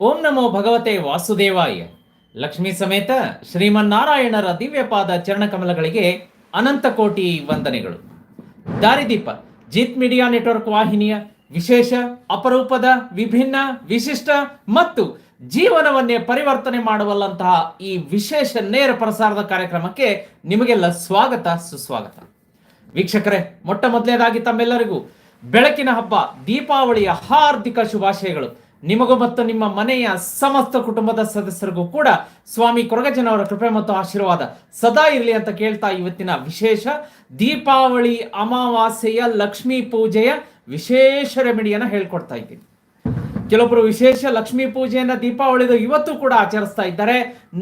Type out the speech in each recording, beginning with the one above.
ಓಂ ನಮೋ ಭಗವತೆ ವಾಸುದೇವಾಯ. ಲಕ್ಷ್ಮೀ ಸಮೇತ ಶ್ರೀಮನ್ನಾರಾಯಣರ ದಿವ್ಯಪಾದ ಚರಣಕಮಲಗಳಿಗೆ ಅನಂತ ಕೋಟಿ ವಂದನೆಗಳು. ದಾರಿದೀಪ, ಜಿತ್ ಮೀಡಿಯಾ ನೆಟ್ವರ್ಕ್ ವಾಹಿನಿಯ ವಿಶೇಷ, ಅಪರೂಪದ, ವಿಭಿನ್ನ, ವಿಶಿಷ್ಟ ಮತ್ತು ಜೀವನವನ್ನೇ ಪರಿವರ್ತನೆ ಮಾಡುವಲ್ಲಂತಹ ಈ ವಿಶೇಷ ನೇರ ಪ್ರಸಾರದ ಕಾರ್ಯಕ್ರಮಕ್ಕೆ ನಿಮಗೆಲ್ಲ ಸ್ವಾಗತ, ಸುಸ್ವಾಗತ. ವೀಕ್ಷಕರೇ ಮೊಟ್ಟ ಮೊದಲನೇದಾಗಿ ತಮ್ಮೆಲ್ಲರಿಗೂ ಬೆಳಕಿನ ಹಬ್ಬ, ದೀಪಾವಳಿಯ ಹಾರ್ದಿಕ ಶುಭಾಶಯಗಳು. ನಿಮಗೂ ಮತ್ತು ನಿಮ್ಮ ಮನೆಯ ಸಮಸ್ತ ಕುಟುಂಬದ ಸದಸ್ಯರಿಗೂ ಕೂಡ ಸ್ವಾಮಿ ಕೊರಗಜ್ಜನವರ ಕೃಪೆ ಮತ್ತು ಆಶೀರ್ವಾದ ಸದಾ ಇರಲಿ ಅಂತ ಕೇಳ್ತಾ ಇವತ್ತಿನ ವಿಶೇಷ ದೀಪಾವಳಿ, ಅಮಾವಾಸ್ಯೆಯ ಲಕ್ಷ್ಮೀ ಪೂಜೆಯ ವಿಶೇಷ ರೆಮಿಡಿಯನ್ನ ಹೇಳ್ಕೊಡ್ತಾ ಇದ್ದೀನಿ. ಕೆಲವೊಬ್ಬರು ವಿಶೇಷ ಲಕ್ಷ್ಮೀ ಪೂಜೆಯನ್ನ ದೀಪಾವಳಿದು ಇವತ್ತು ಕೂಡ ಆಚರಿಸ್ತಾ ಇದ್ದಾರೆ,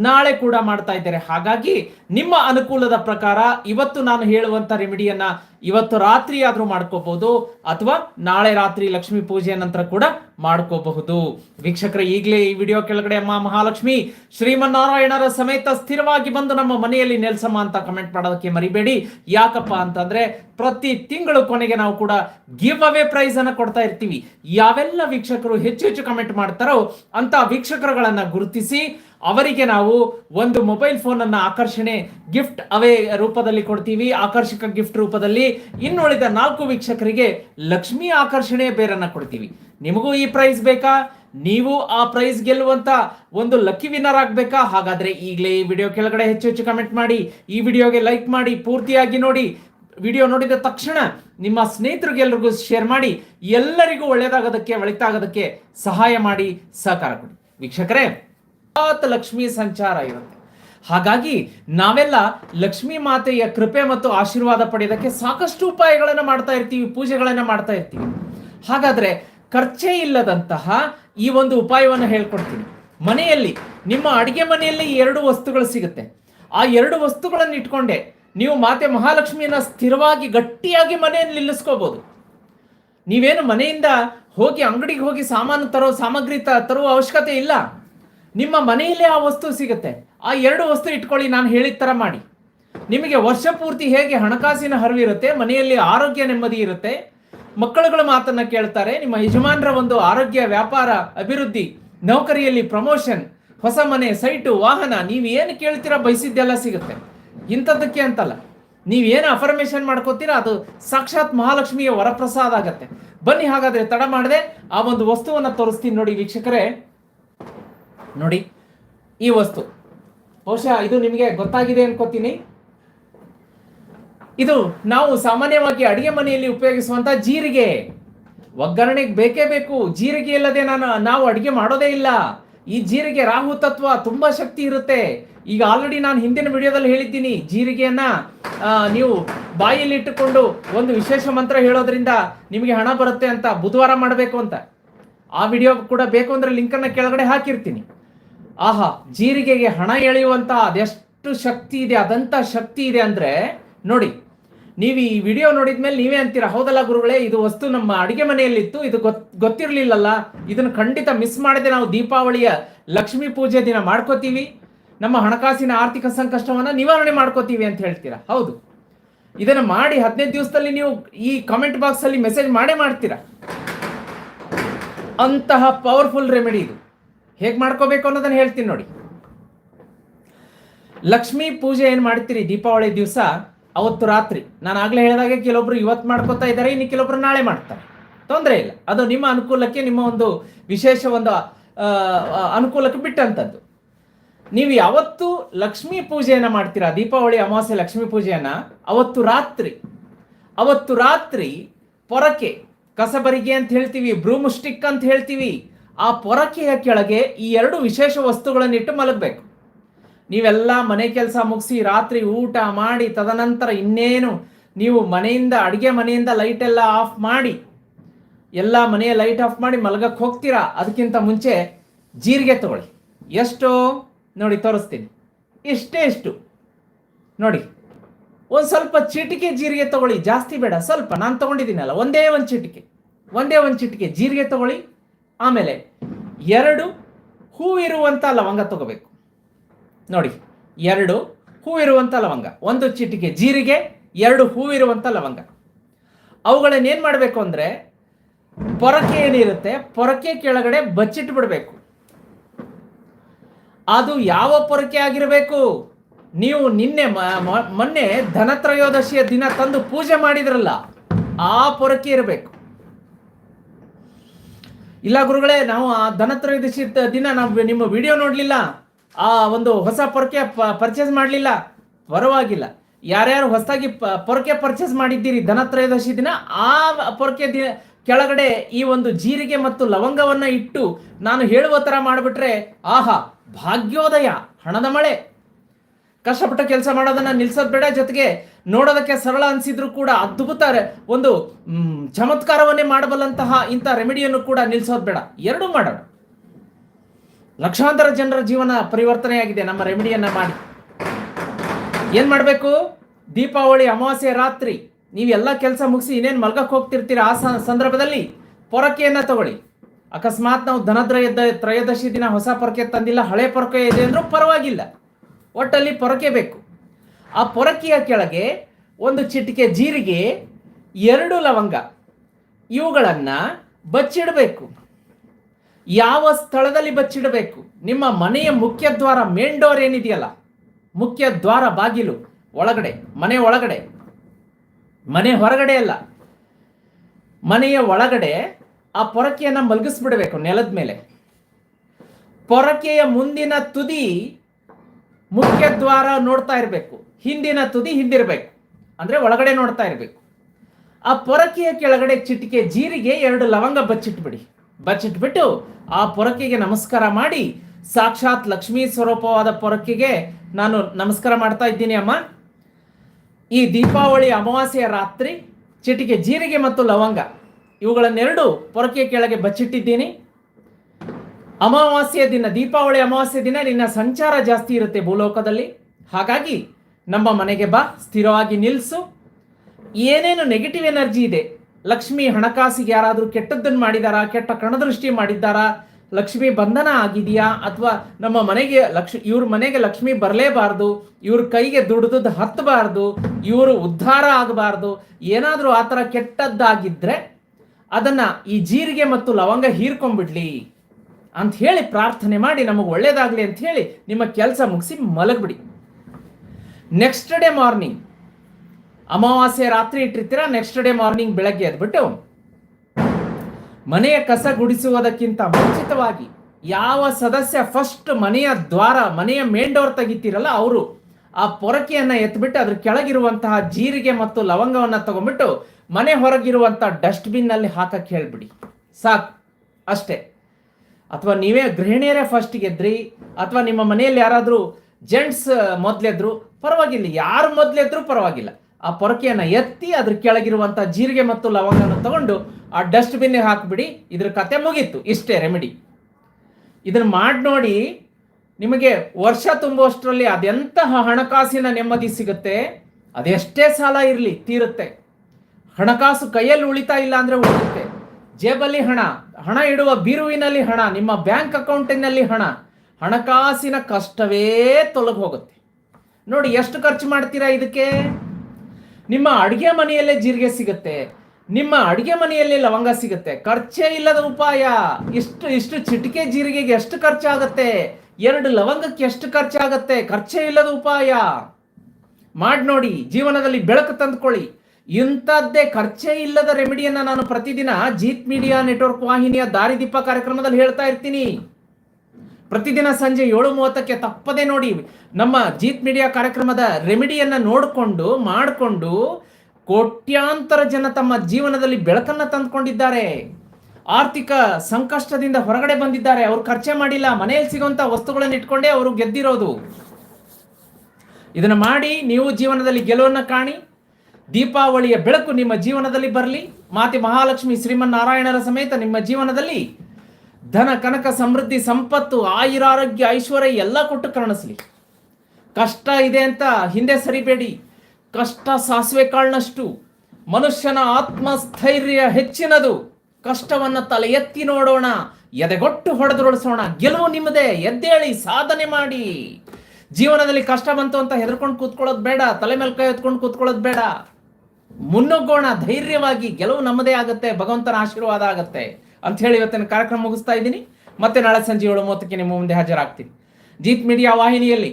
ನಾಳೆ ಕೂಡ ಮಾಡ್ತಾ ಇದ್ದಾರೆ. ಹಾಗಾಗಿ ನಿಮ್ಮ ಅನುಕೂಲದ ಪ್ರಕಾರ ಇವತ್ತು ನಾನು ಹೇಳುವಂತ ರೆಮಿಡಿಯನ್ನ ಇವತ್ತು ರಾತ್ರಿ ಆದರೂ ಮಾಡ್ಕೋಬಹುದು, ಅಥವಾ ನಾಳೆ ರಾತ್ರಿ ಲಕ್ಷ್ಮಿ ಪೂಜೆಯ ನಂತರ ಕೂಡ ಮಾಡ್ಕೋಬಹುದು. ವೀಕ್ಷಕರ, ಈಗಲೇ ಈ ವಿಡಿಯೋ ಕೆಳಗಡೆ ಅಮ್ಮ ಮಹಾಲಕ್ಷ್ಮಿ, ಶ್ರೀಮನ್ನಾರಾಯಣರ ಸಮೇತ ಸ್ಥಿರವಾಗಿ ಬಂದು ನಮ್ಮ ಮನೆಯಲ್ಲಿ ನೆಲೆಸಮ್ಮ ಅಂತ ಕಮೆಂಟ್ ಮಾಡೋದಕ್ಕೆ ಮರಿಬೇಡಿ. ಯಾಕಪ್ಪ ಅಂತಂದ್ರೆ, ಪ್ರತಿ ತಿಂಗಳು ಕೊನೆಗೆ ನಾವು ಕೂಡ ಗಿವ್ ಅವೇ ಪ್ರೈಸ್ ಅನ್ನ ಕೊಡ್ತಾ ಇರ್ತೀವಿ. ಯಾವೆಲ್ಲ ವೀಕ್ಷಕರು ಹೆಚ್ಚು ಹೆಚ್ಚು ಕಮೆಂಟ್ ಮಾಡ್ತಾರೋ ಅಂತ ವೀಕ್ಷಕರುಗಳನ್ನ ಗುರುತಿಸಿ ಅವರಿಗೆ ನಾವು ಒಂದು ಮೊಬೈಲ್ ಫೋನ್ ಅನ್ನ ಆಕರ್ಷಣೆ, ಗಿಫ್ಟ್ ಅವೇ ರೂಪದಲ್ಲಿ ಕೊಡ್ತೀವಿ. ಆಕರ್ಷಕ ಗಿಫ್ಟ್ ರೂಪದಲ್ಲಿ ಇನ್ನುಳಿದ ನಾಲ್ಕು ವೀಕ್ಷಕರಿಗೆ ಲಕ್ಷ್ಮಿ ಆಕರ್ಷಣೆ ಬೇರನ್ನ ಕೊಡ್ತೀವಿ. ನಿಮಗೂ ಈ ಪ್ರೈಸ್ ಬೇಕಾ? ನೀವು ಆ ಪ್ರೈಸ್ ಗೆಲ್ಲುವಂತ ಒಂದು ಲಕ್ಕಿ ವಿನ್ನರ್ ಆಗ್ಬೇಕಾ? ಹಾಗಾದ್ರೆ ಈಗಲೇ ಈ ವಿಡಿಯೋ ಕೆಳಗಡೆ ಹೆಚ್ಚು ಹೆಚ್ಚು ಕಮೆಂಟ್ ಮಾಡಿ, ಈ ವಿಡಿಯೋಗೆ ಲೈಕ್ ಮಾಡಿ, ಪೂರ್ತಿಯಾಗಿ ನೋಡಿ. ವಿಡಿಯೋ ನೋಡಿದ ತಕ್ಷಣ ನಿಮ್ಮ ಸ್ನೇಹಿತರಿಗೆಲ್ಲರಿಗೂ ಶೇರ್ ಮಾಡಿ, ಎಲ್ಲರಿಗೂ ಒಳ್ಳೆಯದಾಗೋದಕ್ಕೆ ಒಳಿತಾಗೋದಕ್ಕೆ ಸಹಾಯ ಮಾಡಿ, ಸಹಕಾರ ಕೊಡಿ. ವೀಕ್ಷಕರೇ ಲಕ್ಷ್ಮಿ ಸಂಚಾರ ಇರುತ್ತೆ. ಹಾಗಾಗಿ ನಾವೆಲ್ಲ ಲಕ್ಷ್ಮೀ ಮಾತೆಯ ಕೃಪೆ ಮತ್ತು ಆಶೀರ್ವಾದ ಪಡೆಯೋದಕ್ಕೆ ಸಾಕಷ್ಟು ಉಪಾಯಗಳನ್ನ ಮಾಡ್ತಾ ಇರ್ತೀವಿ, ಪೂಜೆಗಳನ್ನ ಮಾಡ್ತಾ ಇರ್ತೀವಿ. ಹಾಗಾದ್ರೆ ಖರ್ಚೇ ಇಲ್ಲದಂತಹ ಈ ಒಂದು ಉಪಾಯವನ್ನು ಹೇಳ್ಕೊಡ್ತೀನಿ. ಮನೆಯಲ್ಲಿ, ನಿಮ್ಮ ಅಡುಗೆ ಮನೆಯಲ್ಲಿ ಎರಡು ವಸ್ತುಗಳು ಸಿಗುತ್ತೆ. ಆ ಎರಡು ವಸ್ತುಗಳನ್ನು ಇಟ್ಕೊಂಡೆ ನೀವು ಮಾತೆ ಮಹಾಲಕ್ಷ್ಮಿಯನ್ನ ಸ್ಥಿರವಾಗಿ, ಗಟ್ಟಿಯಾಗಿ ಮನೆಯಲ್ಲಿ ನಿಲ್ಲಿಸ್ಕೋಬಹುದು ನೀವೇನು ಮನೆಯಿಂದ ಹೋಗಿ ಅಂಗಡಿಗೆ ಹೋಗಿ ಸಾಮಾನು ತರೋ, ಸಾಮಗ್ರಿ ತರುವ ಅವಶ್ಯಕತೆ ಇಲ್ಲ. ನಿಮ್ಮ ಮನೆಯಲ್ಲೇ ಆ ವಸ್ತು ಸಿಗುತ್ತೆ. ಆ ಎರಡು ವಸ್ತು ಇಟ್ಕೊಳ್ಳಿ, ನಾನು ಹೇಳಿದ ಥರ ಮಾಡಿ. ನಿಮಗೆ ವರ್ಷ ಪೂರ್ತಿ ಹೇಗೆ ಹಣಕಾಸಿನ ಹರಿವಿರುತ್ತೆ ಮನೆಯಲ್ಲಿ ಆರೋಗ್ಯ ನೆಮ್ಮದಿ ಇರುತ್ತೆ, ಮಕ್ಕಳುಗಳ ಮಾತನ್ನ ಕೇಳ್ತಾರೆ, ನಿಮ್ಮ ಯಜಮಾನರ ಒಂದು ಆರೋಗ್ಯ ವ್ಯಾಪಾರ ಅಭಿವೃದ್ಧಿ, ನೌಕರಿಯಲ್ಲಿ ಪ್ರಮೋಷನ್ ಹೊಸ ಮನೆ, ಸೈಟು, ವಾಹನ, ನೀವು ಏನು ಕೇಳ್ತೀರಾ ಬಯಸಿದ್ದೆಲ್ಲ ಸಿಗುತ್ತೆ. ಇಂಥದ್ದಕ್ಕೆ ಅಂತಲ್ಲ. ನೀವೇನು ಅಫರ್ಮೇಷನ್ ಮಾಡ್ಕೋತೀರಾ, ಅದು ಸಾಕ್ಷಾತ್ ಮಹಾಲಕ್ಷ್ಮಿಯ ವರಪ್ರಸಾದ ಆಗತ್ತೆ. ಬನ್ನಿ ಹಾಗಾದ್ರೆ ತಡ ಮಾಡದೆ, ಆ ಒಂದು ವಸ್ತುವನ್ನ ತೋರಿಸ್ತೀನಿ ನೋಡಿ ವೀಕ್ಷಕರೇ. ನೋಡಿ, ಈ ವಸ್ತು. ಬಹುಶಃ ಇದು ನಿಮಗೆ ಗೊತ್ತಾಗಿದೆ ಅನ್ಕೋತೀನಿ. ಇದು ನಾವು ಸಾಮಾನ್ಯವಾಗಿ ಅಡಿಗೆ ಮನೆಯಲ್ಲಿ ಉಪಯೋಗಿಸುವಂತ ಜೀರಿಗೆ. ಒಗ್ಗರಣೆಗೆ ಬೇಕೇ ಬೇಕು, ಜೀರಿಗೆ ಇಲ್ಲದೆ ನಾನು, ನಾವು ಅಡಿಗೆ ಮಾಡೋದೇ ಇಲ್ಲ. ಈ ಜೀರಿಗೆ ರಾಹು ತತ್ವ ತುಂಬಾ ಶಕ್ತಿ ಇರುತ್ತೆ. ಈಗ ಆಲ್ರೆಡಿ ನಾನು ಹಿಂದಿನ ವಿಡಿಯೋದಲ್ಲಿ ಹೇಳಿದ್ದೀನಿ, ಜೀರಿಗೆಯನ್ನ ನೀವು ಬಾಯಲ್ಲಿ ಇಟ್ಟುಕೊಂಡು ಒಂದು ವಿಶೇಷ ಮಂತ್ರ ಹೇಳೋದ್ರಿಂದ ನಿಮಗೆ ಹಣ ಬರುತ್ತೆ ಅಂತ, ಬುಧವಾರ ಮಾಡಬೇಕು ಅಂತ. ಆ ವಿಡಿಯೋ ಕೂಡ ಬೇಕು ಅಂದ್ರೆ ಲಿಂಕನ್ನು ಕೆಳಗಡೆ ಹಾಕಿರ್ತೀನಿ. ಆಹಾ, ಜೀರಿಗೆಗೆ ಹಣ ಎಳೆಯುವಂಥ ಅದೆಷ್ಟು ಶಕ್ತಿ ಇದೆ, ಅದಂತ ಶಕ್ತಿ ಇದೆ ಅಂದ್ರೆ, ನೋಡಿ, ನೀವು ಈ ವಿಡಿಯೋ ನೋಡಿದ ಮೇಲೆ ನೀವೇ ಅಂತೀರಾ, ಹೌದಲ್ಲ ಗುರುಗಳೇ, ಇದು ವಸ್ತು ನಮ್ಮ ಅಡುಗೆ ಮನೆಯಲ್ಲಿತ್ತು, ಇದು ಗೊತ್, ಗೊತ್ತಿರಲಿಲ್ಲಲ್ಲ, ಇದನ್ನು ಖಂಡಿತ ಮಿಸ್ ಮಾಡದೆ ನಾವು ದೀಪಾವಳಿಯ ಲಕ್ಷ್ಮೀ ಪೂಜೆ ದಿನ ಮಾಡ್ಕೋತೀವಿ, ನಮ್ಮ ಹಣಕಾಸಿನ ಆರ್ಥಿಕ ಸಂಕಷ್ಟವನ್ನ ನಿವಾರಣೆ ಮಾಡ್ಕೋತೀವಿ ಅಂತ ಹೇಳ್ತೀರಾ? ಹೌದು. ಇದನ್ನು ಮಾಡಿ ಹದಿನೈದು ದಿವಸದಲ್ಲಿ ನೀವು ಈ ಕಮೆಂಟ್ ಬಾಕ್ಸ್ ಅಲ್ಲಿ ಮೆಸೇಜ್ ಮಾಡೇ ಮಾಡ್ತೀರಾ? ಅಂತಹ ಪವರ್ಫುಲ್ ರೆಮಿಡಿ ಇದು. ಹೇಗೆ ಮಾಡ್ಕೋಬೇಕು ಅನ್ನೋದನ್ನ ಹೇಳ್ತೀನಿ ನೋಡಿ. ಲಕ್ಷ್ಮೀ ಪೂಜೆ ಏನು ಮಾಡ್ತೀರಿ? ದೀಪಾವಳಿ ದಿವಸ ಅವತ್ತು ರಾತ್ರಿ. ನಾನು ಆಗಲೇ ಹೇಳಿದಾಗೆ ಕೆಲವೊಬ್ರು ಇವತ್ತು ಮಾಡ್ಕೋತಾ ಇದ್ದಾರೆ ಇನ್ನು ಕೆಲವೊಬ್ರು ನಾಳೆ ಮಾಡ್ತಾರೆ. ತೊಂದರೆ ಇಲ್ಲ. ಅದು ನಿಮ್ಮ ಅನುಕೂಲಕ್ಕೆ, ನಿಮ್ಮ ಒಂದು ವಿಶೇಷ ಒಂದು ಅನುಕೂಲಕ್ಕೆ ಬಿಟ್ಟಂಥದ್ದು ನೀವು ಯಾವತ್ತು ಲಕ್ಷ್ಮೀ ಪೂಜೆಯನ್ನು ಮಾಡ್ತೀರಾ? ದೀಪಾವಳಿ ಅಮಾವಾಸ್ಯೆ ಲಕ್ಷ್ಮೀ ಪೂಜೆಯನ್ನು ಅವತ್ತು ರಾತ್ರಿ. ಅವತ್ತು ರಾತ್ರಿ ಪೊರಕೆ, ಕಸಬರಿಗೆ ಅಂತ ಹೇಳ್ತೀವಿ, ಬ್ರೂಮ್ ಸ್ಟಿಕ್ ಅಂತ ಹೇಳ್ತೀವಿ ಆ ಪೊರಕೆಯ ಕೆಳಗೆ ಈ ಎರಡು ವಿಶೇಷ ವಸ್ತುಗಳನ್ನಿಟ್ಟು ಮಲಗಬೇಕು. ನೀವೆಲ್ಲ ಮನೆ ಕೆಲಸ ಮುಗಿಸಿ ರಾತ್ರಿ ಊಟ ಮಾಡಿ ತದನಂತರ ಇನ್ನೇನು ನೀವು ಮನೆಯಿಂದ, ಅಡಿಗೆ ಮನೆಯಿಂದ ಲೈಟ್ ಎಲ್ಲ ಆಫ್ ಮಾಡಿ, ಎಲ್ಲ ಮನೆಯ ಲೈಟ್ ಆಫ್ ಮಾಡಿ ಮಲಗಕ್ಕೆ ಹೋಗ್ತೀರಾ? ಅದಕ್ಕಿಂತ ಮುಂಚೆ ಜೀರಿಗೆ ತಗೊಳ್ಳಿ. ಎಷ್ಟು ನೋಡಿ ತೋರಿಸ್ತೀನಿ. ಇಷ್ಟೇ ಇಷ್ಟು ನೋಡಿ, ಒಂದು ಸ್ವಲ್ಪ ಚಿಟಿಕೆ ಜೀರಿಗೆ ತಗೊಳ್ಳಿ. ಜಾಸ್ತಿ ಬೇಡ, ಸ್ವಲ್ಪ. ನಾನು ತೊಗೊಂಡಿದ್ದೀನಲ್ಲ, ಒಂದೇ ಒಂದು ಚಿಟಿಕೆ. ಒಂದೇ ಒಂದು ಚಿಟಿಕೆ. ಜೀರಿಗೆ ತಗೊಳ್ಳಿ ಆಮೇಲೆ ಎರಡು ಹೂವಿರುವಂಥ ಲವಂಗ ತಗೋಬೇಕು. ನೋಡಿ, ಎರಡು ಹೂವಿರುವಂಥ ಲವಂಗ, ಒಂದು ಚಿಟಿಕೆ ಜೀರಿಗೆ, ಎರಡು ಹೂವಿರುವಂಥ ಲವಂಗ. ಅವುಗಳನ್ನೇನು ಮಾಡಬೇಕು ಅಂದರೆ, ಪೊರಕೆ ಏನಿರುತ್ತೆ, ಪೊರಕೆ ಕೆಳಗಡೆ ಬಚ್ಚಿಟ್ಟು ಬಿಡಬೇಕು ಅದು ಯಾವ ಪೊರಕೆ ಆಗಿರಬೇಕು? ನೀವು ನಿನ್ನೆ ಮೊನ್ನೆ ಧನತ್ರಯೋದಶಿಯ ದಿನ ತಂದು ಪೂಜೆ ಮಾಡಿದ್ರಲ್ಲ, ಆ ಪೊರಕೆ ಇರಬೇಕು. ಇಲ್ಲ ಗುರುಗಳೇ, ನಾವು ಆ ಧನತ್ರಯೋದಶಿ ದಿನ ನಾವು ನಿಮ್ಮ ವಿಡಿಯೋ ನೋಡಲಿಲ್ಲ. ಆ ಒಂದು ಹೊಸ ಪೊರಕೆ ಪರ್ಚೇಸ್ ಮಾಡಲಿಲ್ಲ. ಪರವಾಗಿಲ್ಲ. ಯಾರ್ಯಾರು ಹೊಸದಾಗಿ ಪೊರಕೆ ಪರ್ಚೇಸ್ ಮಾಡಿದ್ದೀರಿ ಧನತ್ರಯೋದಶಿ ದಿನ, ಆ ಪೊರಕೆ ದಿನ ಕೆಳಗಡೆ ಈ ಒಂದು ಜೀರಿಗೆ ಮತ್ತು ಲವಂಗವನ್ನು ಇಟ್ಟು ನಾನು ಹೇಳುವ ತರ ಮಾಡಿಬಿಟ್ರೆ, ಆಹಾ, ಭಾಗ್ಯೋದಯ, ಹಣದ ಮಳೆ. ಕಷ್ಟಪಟ್ಟು ಕೆಲಸ ಮಾಡೋದನ್ನ ನಿಲ್ಸೋದ್ ಬೇಡ. ಜೊತೆಗೆ ನೋಡೋದಕ್ಕೆ ಸರಳ ಅನಿಸಿದ್ರು ಕೂಡ ಅದ್ಭುತ ಒಂದು ಚಮತ್ಕಾರವನ್ನೇ ಮಾಡಬಲ್ಲಂತಹ ಇಂಥ ರೆಮಿಡಿಯನ್ನು ಕೂಡ ನಿಲ್ಲಿಸೋದು ಬೇಡ. ಎರಡೂ ಮಾಡೋಣ. ಲಕ್ಷಾಂತರ ಜನರ ಜೀವನ ಪರಿವರ್ತನೆಯಾಗಿದೆ ನಮ್ಮ ರೆಮಿಡಿಯನ್ನ ಮಾಡಿ. ಏನು ಮಾಡಬೇಕು? ದೀಪಾವಳಿ ಅಮಾವಾಸ್ಯೆ ರಾತ್ರಿ ನೀವೆಲ್ಲ ಕೆಲಸ ಮುಗಿಸಿ ಇನ್ನೇನು ಮಲ್ಗಕ್ಕೆ ಹೋಗ್ತಿರ್ತೀರ ಆ ಸಂದರ್ಭದಲ್ಲಿ ಪೊರಕೆಯನ್ನು ತಗೊಳ್ಳಿ. ಅಕಸ್ಮಾತ್ ನಾವು ಧನದ್ರಯ ತ್ರಯೋದಶಿ ದಿನ ಹೊಸ ಪೊರಕೆ ತಂದಿಲ್ಲ, ಹಳೆ ಪೊರಕೆ ಇದೆ ಅಂದರೂ ಪರವಾಗಿಲ್ಲ. ಒಟ್ಟಲ್ಲಿ ಪೊರಕೆ ಬೇಕು. ಆ ಪೊರಕೆಯ ಕೆಳಗೆ ಒಂದು ಚಿಟಿಕೆ ಜೀರಿಗೆ, ಎರಡು ಲವಂಗ. ಇವುಗಳನ್ನು ಬಚ್ಚಿಡಬೇಕು. ಯಾವ ಸ್ಥಳದಲ್ಲಿ ಬಚ್ಚಿಡಬೇಕು? ನಿಮ್ಮ ಮನೆಯ ಮುಖ್ಯ ದ್ವಾರ ಮೇನ್ ಡೋರ್ ಏನಿದೆಯಲ್ಲ? ಮುಖ್ಯ ದ್ವಾರ ಬಾಗಿಲು, ಒಳಗಡೆ, ಮನೆ ಒಳಗಡೆ. ಮನೆ ಹೊರಗಡೆ ಅಲ್ಲ. ಮನೆಯ ಒಳಗಡೆ ಆ ಪೊರಕೆಯನ್ನು ಮಲಗಿಸ್ಬಿಡಬೇಕು ನೆಲದ ಮೇಲೆ. ಪೊರಕೆಯ ಮುಂದಿನ ತುದಿ ಮುಖ್ಯ ದ್ವಾರ ನೋಡ್ತಾ ಇರಬೇಕು. ಹಿಂದಿನ ತುದಿ ಹಿಂದಿರಬೇಕು. ಅಂದ್ರೆ ಒಳಗಡೆ ನೋಡ್ತಾ ಇರಬೇಕು. ಆ ಪೊರಕೆಯ ಕೆಳಗಡೆ ಚಿಟಿಕೆ ಜೀರಿಗೆ ಎರಡು ಲವಂಗ ಬಚ್ಚಿಟ್ಬಿಡಿ. ಬಚ್ಚಿಟ್ಬಿಟ್ಟು ಆ ಪೊರಕೆಗೆ ನಮಸ್ಕಾರ ಮಾಡಿ, ಸಾಕ್ಷಾತ್ ಲಕ್ಷ್ಮೀ ಸ್ವರೂಪವಾದ ಪೊರಕೆಗೆ ನಾನು ನಮಸ್ಕಾರ ಮಾಡ್ತಾ ಇದ್ದೀನಿ ಅಮ್ಮ. ಈ ದೀಪಾವಳಿ ಅಮಾವಾಸ್ಯೆಯ ರಾತ್ರಿ ಚಿಟಿಕೆ ಜೀರಿಗೆ ಮತ್ತು ಲವಂಗ, ಇವುಗಳನ್ನೆರಡು ಪೊರಕೆಯ ಕೆಳಗೆ ಬಚ್ಚಿಟ್ಟಿದ್ದೀನಿ. ಅಮಾವಾಸ್ಯೆ ದಿನ, ದೀಪಾವಳಿ ಅಮಾವಾಸ್ಯೆ ದಿನ ನಿನ್ನ ಸಂಚಾರ ಜಾಸ್ತಿ ಇರುತ್ತೆ ಭೂಲೋಕದಲ್ಲಿ. ಹಾಗಾಗಿ ನಮ್ಮ ಮನೆಗೆ ಬಾ, ಸ್ಥಿರವಾಗಿ ನಿಲ್ಲಿಸು ಏನೇನು ನೆಗೆಟಿವ್ ಎನರ್ಜಿ ಇದೆ? ಲಕ್ಷ್ಮಿ ಹಣಕಾಸಿಗೆ ಯಾರಾದರೂ ಕೆಟ್ಟದ್ದನ್ನು ಮಾಡಿದಾರಾ? ಕೆಟ್ಟ ಕಣದೃಷ್ಟಿ ಮಾಡಿದ್ದಾರಾ? ಲಕ್ಷ್ಮಿ ಬಂಧನ ಆಗಿದೆಯಾ? ಅಥವಾ ನಮ್ಮ ಮನೆಗೆ ಲಕ್ಷ ಇವ್ರ ಮನೆಗೆ ಲಕ್ಷ್ಮಿ ಬರಲೇಬಾರ್ದು, ಇವ್ರ ಕೈಗೆ ದುಡ್ದು ಹತ್ತಬಾರ್ದು ಇವರು ಉದ್ಧಾರ ಆಗಬಾರ್ದು. ಏನಾದರೂ ಆ ಥರ ಕೆಟ್ಟದ್ದಾಗಿದ್ದರೆ ಅದನ್ನು ಈ ಜೀರಿಗೆ ಮತ್ತು ಲವಂಗ ಹೀರ್ಕೊಂಡ್ಬಿಡ್ಲಿ ಅಂತ ಹೇಳಿ ಪ್ರಾರ್ಥನೆ ಮಾಡಿ ನಮಗೆ ಒಳ್ಳೇದಾಗಲಿ ಅಂತ ಹೇಳಿ ನಿಮ್ಮ ಕೆಲಸ ಮುಗಿಸಿ ಮಲಗ್ಬಿಡಿ. ನೆಕ್ಸ್ಟ್ ಡೇ ಮಾರ್ನಿಂಗ್ ಅಮಾವಾಸ್ಯೆ ರಾತ್ರಿ ಇಟ್ಟಿರ್ತೀರಾ? ನೆಕ್ಸ್ಟ್ ಡೇ ಮಾರ್ನಿಂಗ್ ಬೆಳಗ್ಗೆ ಎದ್ಬಿಟ್ಟು ಮನೆಯ ಕಸ ಗುಡಿಸುವುದಕ್ಕಿಂತ ಮುಂಚಿತವಾಗಿ ಯಾವ ಸದಸ್ಯ ಫಸ್ಟ್ ಮನೆಯ ದ್ವಾರ, ಮನೆಯ ಮೇನ್ ಡೋರ್ ತೆಗಿತೀರಲ್ಲ ಅವರು ಆ ಪೊರಕೆಯನ್ನು ಎತ್ಬಿಟ್ಟು ಅದ್ರ ಕೆಳಗಿರುವಂತಹ ಜೀರಿಗೆ ಮತ್ತು ಲವಂಗವನ್ನ ತಗೊಂಡ್ಬಿಟ್ಟು ಮನೆ ಹೊರಗಿರುವಂತಹ ಡಸ್ಟ್ಬಿನ್ನಲ್ಲಿ ಹಾಕಕ್ಕೆ ಹೇಳ್ಬಿಡಿ. ಸಾಕು. ಅಷ್ಟೇ. ಅಥವಾ ನೀವೇ ಗೃಹಿಣಿಯರೇ ಫಸ್ಟ್ ಗೆದ್ರಿ, ಅಥವಾ ನಿಮ್ಮ ಮನೆಯಲ್ಲಿ ಯಾರಾದರೂ ಜೆಂಟ್ಸ್ ಮೊದ್ಲೆದ್ರು ಪರವಾಗಿಲ್ಲ, ಯಾರು ಮೊದ್ಲೆದ್ರು ಪರವಾಗಿಲ್ಲ. ಆ ಪೊರಕೆಯನ್ನು ಎತ್ತಿ ಅದ್ರ ಕೆಳಗಿರುವಂಥ ಜೀರಿಗೆ ಮತ್ತು ಲವಂಗನ ತಗೊಂಡು ಆ ಡಸ್ಟ್ಬಿನ್ ಹಾಕಿಬಿಡಿ, ಇದ್ರ ಕತೆ ಮುಗೀತು. ಇಷ್ಟೇ ರೆಮಿಡಿ. ಇದನ್ನ ಮಾಡಿ ನೋಡಿ, ನಿಮಗೆ ವರ್ಷ ತುಂಬುವಷ್ಟರಲ್ಲಿ ಅದೆಂತಹ ಹಣಕಾಸಿನ ನೆಮ್ಮದಿ ಸಿಗುತ್ತೆ? ಅದೆಷ್ಟೇ ಸಾಲ ಇರಲಿ, ತೀರುತ್ತೆ. ಹಣಕಾಸು ಕೈಯಲ್ಲಿ ಉಳಿತಾ ಇಲ್ಲ ಅಂದ್ರೆ ಉಳಿಯುತ್ತೆ. ಜೇಬಲ್ಲಿ ಹಣ ಹಣ ಇಡುವ ಬೀರುವಿನಲ್ಲಿ ಹಣ, ನಿಮ್ಮ ಬ್ಯಾಂಕ್ ಅಕೌಂಟಿನಲ್ಲಿ ಹಣ, ಹಣಕಾಸಿನ ಕಷ್ಟವೇ ತೊಲಗಿ ಹೋಗುತ್ತೆ ನೋಡಿ, ಎಷ್ಟು ಖರ್ಚು ಮಾಡ್ತೀರಾ ಇದಕ್ಕೆ? ನಿಮ್ಮ ಅಡುಗೆ ಮನೆಯಲ್ಲೇ ಜೀರಿಗೆ ಸಿಗುತ್ತೆ, ನಿಮ್ಮ ಅಡುಗೆ ಮನೆಯಲ್ಲೇ ಲವಂಗ ಸಿಗುತ್ತೆ, ಖರ್ಚೇ ಇಲ್ಲದ ಉಪಾಯ. ಇಷ್ಟು ಇಷ್ಟು ಚಿಟಿಕೆ ಜೀರಿಗೆಗೆ ಎಷ್ಟು ಖರ್ಚಾಗತ್ತೆ? ಎರಡು ಲವಂಗಕ್ಕೆ ಎಷ್ಟು ಖರ್ಚಾಗತ್ತೆ? ಖರ್ಚೇ ಇಲ್ಲದ ಉಪಾಯ. ಮಾಡಿ ನೋಡಿ, ಜೀವನದಲ್ಲಿ ಬೆಳಕು ತಂದುಕೊಳ್ಳಿ. ಇಂಥದ್ದೇ ಖರ್ಚೇ ಇಲ್ಲದ ರೆಮಿಡಿಯನ್ನ ನಾನು ಪ್ರತಿದಿನ ಜೀತ್ ಮೀಡಿಯಾ ನೆಟ್ವರ್ಕ್ ವಾಹಿನಿಯ ದಾರಿದೀಪ ಕಾರ್ಯಕ್ರಮದಲ್ಲಿ ಹೇಳ್ತಾ ಇರ್ತೀನಿ. ಪ್ರತಿದಿನ ಸಂಜೆ ಏಳು ಮೂವತ್ತಕ್ಕೆ ತಪ್ಪದೆ ನೋಡಿ ನಮ್ಮ ಜೀತ್ ಮೀಡಿಯಾ ಕಾರ್ಯಕ್ರಮದ ರೆಮಿಡಿಯನ್ನ ನೋಡಿಕೊಂಡು ಮಾಡಿಕೊಂಡು ಕೋಟ್ಯಾಂತರ ಜನ ತಮ್ಮ ಜೀವನದಲ್ಲಿ ಬೆಳಕನ್ನ ತಂದುಕೊಂಡಿದ್ದಾರೆ. ಆರ್ಥಿಕ ಸಂಕಷ್ಟದಿಂದ ಹೊರಗಡೆ ಬಂದಿದ್ದಾರೆ. ಅವ್ರು ಖರ್ಚೆ ಮಾಡಿಲ್ಲ, ಮನೆಯಲ್ಲಿ ಸಿಗುವಂತ ವಸ್ತುಗಳನ್ನು ಇಟ್ಕೊಂಡೇ ಅವರು ಗೆದ್ದಿರೋದು. ಇದನ್ನ ಮಾಡಿ ನೀವು ಜೀವನದಲ್ಲಿ ಗೆಲುವನ್ನ ಕಾಣಿ. ದೀಪಾವಳಿಯ ಬೆಳಕು ನಿಮ್ಮ ಜೀವನದಲ್ಲಿ ಬರಲಿ. ಮಾತೆ ಮಹಾಲಕ್ಷ್ಮಿ ಶ್ರೀಮನ್ನಾರಾಯಣರ ಸಮೇತ ನಿಮ್ಮ ಜೀವನದಲ್ಲಿ ಧನ, ಕನಕ, ಸಮೃದ್ಧಿ, ಸಂಪತ್ತು, ಆಯುರಾರೋಗ್ಯ, ಐಶ್ವರ್ಯ ಎಲ್ಲ ಕೊಟ್ಟು ಕಾಣಿಸ್ಲಿ ಕಷ್ಟ ಇದೆ ಅಂತ ಹಿಂದೆ ಸರಿಬೇಡಿ. ಕಷ್ಟ ಸಾಸಿವೆ ಕಾಳಿನಷ್ಟು. ಮನುಷ್ಯನ ಆತ್ಮಸ್ಥೈರ್ಯ ಹೆಚ್ಚಿನದು. ಕಷ್ಟವನ್ನು ತಲೆ ಎತ್ತಿ ನೋಡೋಣ, ಎದೆಗೊಟ್ಟು ಹೊಡೆದುರುಳಿಸೋಣ. ಗೆಲುವು ನಿಮ್ಮದೇ ಎದ್ದೇಳಿ, ಸಾಧನೆ ಮಾಡಿ. ಜೀವನದಲ್ಲಿ ಕಷ್ಟ ಬಂತು ಅಂತ ಹೆದರ್ಕೊಂಡು ಕೂತ್ಕೊಳ್ಳೋದು ಬೇಡ, ತಲೆ ಮೇಲೆ ಕೈ ಎತ್ಕೊಂಡು ಕೂತ್ಕೊಳ್ಳೋದು ಬೇಡ. ಮುನ್ನುಗ್ಗೋಣ, ಧೈರ್ಯವಾಗಿ, ಗೆಲುವು ನಮ್ಮದೇ ಆಗುತ್ತೆ, ಭಗವಂತನ ಆಶೀರ್ವಾದ ಆಗುತ್ತೆ. ಅಂತ ಹೇಳಿ ಇವತ್ತಿನ ಕಾರ್ಯಕ್ರಮ ಮುಗಿಸ್ತಾ ಇದ್ದೀನಿ. ಮತ್ತೆ ನಾಳೆ ಸಂಜೆ ಏಳು ಮೂವತ್ತಕ್ಕೆ ನಿಮ್ಮ ಮುಂದೆ ಹಾಜರಾಗ್ತೀನಿ. ಜೀತ್ ಮೀಡಿಯಾ ವಾಹಿನಿಯಲ್ಲಿ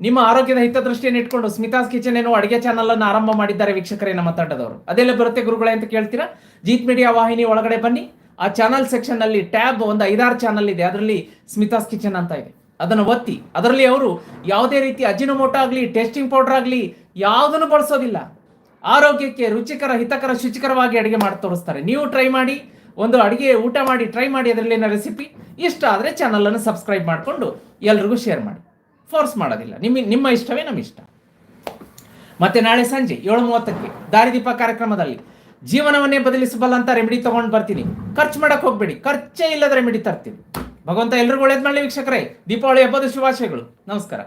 ನಿಮ್ಮ ಆರೋಗ್ಯದ ಹಿತದೃಷ್ಟಿಯನ್ನು ಇಟ್ಕೊಂಡು ಸ್ಮಿತಾಸ್ ಕಿಚನ್ ಏನೋ ಅಡುಗೆ ಚಾನಲ್ ಅನ್ನು ಆರಂಭ ಮಾಡಿದ್ದಾರೆ ವೀಕ್ಷಕರೇ ನಮ್ಮ ತಂಡದವರು. ಅದೆಲ್ಲ ಬರುತ್ತೆ ಗುರುಗಳೇ ಅಂತ ಕೇಳ್ತೀರಾ? ಜೀತ್ ಮೀಡಿಯಾ ವಾಹಿನಿ ಒಳಗಡೆ ಬನ್ನಿ. ಆ ಚಾನಲ್ ಸೆಕ್ಷನ್ ಅಲ್ಲಿ ಟ್ಯಾಬ್ ಒಂದು ಐದಾರು ಚಾನಲ್ ಇದೆ. ಅದರಲ್ಲಿ ಸ್ಮಿತಾಸ್ ಕಿಚನ್ ಅಂತ ಇದೆ. ಅದನ್ನು ಒತ್ತಿ. ಅದರಲ್ಲಿ ಅವರು ಯಾವುದೇ ರೀತಿ ಅಜಿನಮೋಟ ಆಗಲಿ, ಟೇಸ್ಟಿಂಗ್ ಪೌಡರ್ ಆಗಲಿ ಯಾವುದನ್ನು ಬಳಸೋದಿಲ್ಲ. ಆರೋಗ್ಯಕ್ಕೆ ರುಚಿಕರ, ಹಿತಕರ, ಶುಚಿಕರವಾಗಿ ಅಡುಗೆ ಮಾಡಿ ತೋರಿಸ್ತಾರೆ. ನೀವು ಟ್ರೈ ಮಾಡಿ. ಒಂದು ಅಡುಗೆ ಊಟ ಮಾಡಿ ಟ್ರೈ ಮಾಡಿ ಅದರಲ್ಲಿನ ರೆಸಿಪಿ ಇಷ್ಟ ಆದರೆ ಚಾನಲನ್ನು ಸಬ್ಸ್ಕ್ರೈಬ್ ಮಾಡಿಕೊಂಡು ಎಲ್ರಿಗೂ ಶೇರ್ ಮಾಡಿ. ಫೋರ್ಸ್ ಮಾಡೋದಿಲ್ಲ. ನಿಮ್ಮ ನಿಮ್ಮ ಇಷ್ಟವೇ ನಮ್ಮ ಇಷ್ಟ. ಮತ್ತೆ ನಾಳೆ ಸಂಜೆ ಏಳು ಮೂವತ್ತಕ್ಕೆ ದಾರಿದೀಪ ಕಾರ್ಯಕ್ರಮದಲ್ಲಿ ಜೀವನವನ್ನೇ ಬದಲಿಸಬಲ್ಲಂತ ರೆಮಿಡಿ ತೊಗೊಂಡು ಬರ್ತೀನಿ. ಖರ್ಚು ಮಾಡೋಕೆ ಹೋಗ್ಬೇಡಿ. ಖರ್ಚೇ ಇಲ್ಲದ ರೆಮಿಡಿ ತರ್ತೀನಿ. ಭಗವಂತ ಎಲ್ರಿಗೂ ಒಳ್ಳೇದು ಮಾಡಲಿ ವೀಕ್ಷಕರೇ. ದೀಪಾವಳಿ ಹಬ್ಬದ ಶುಭಾಶಯಗಳು. ನಮಸ್ಕಾರ.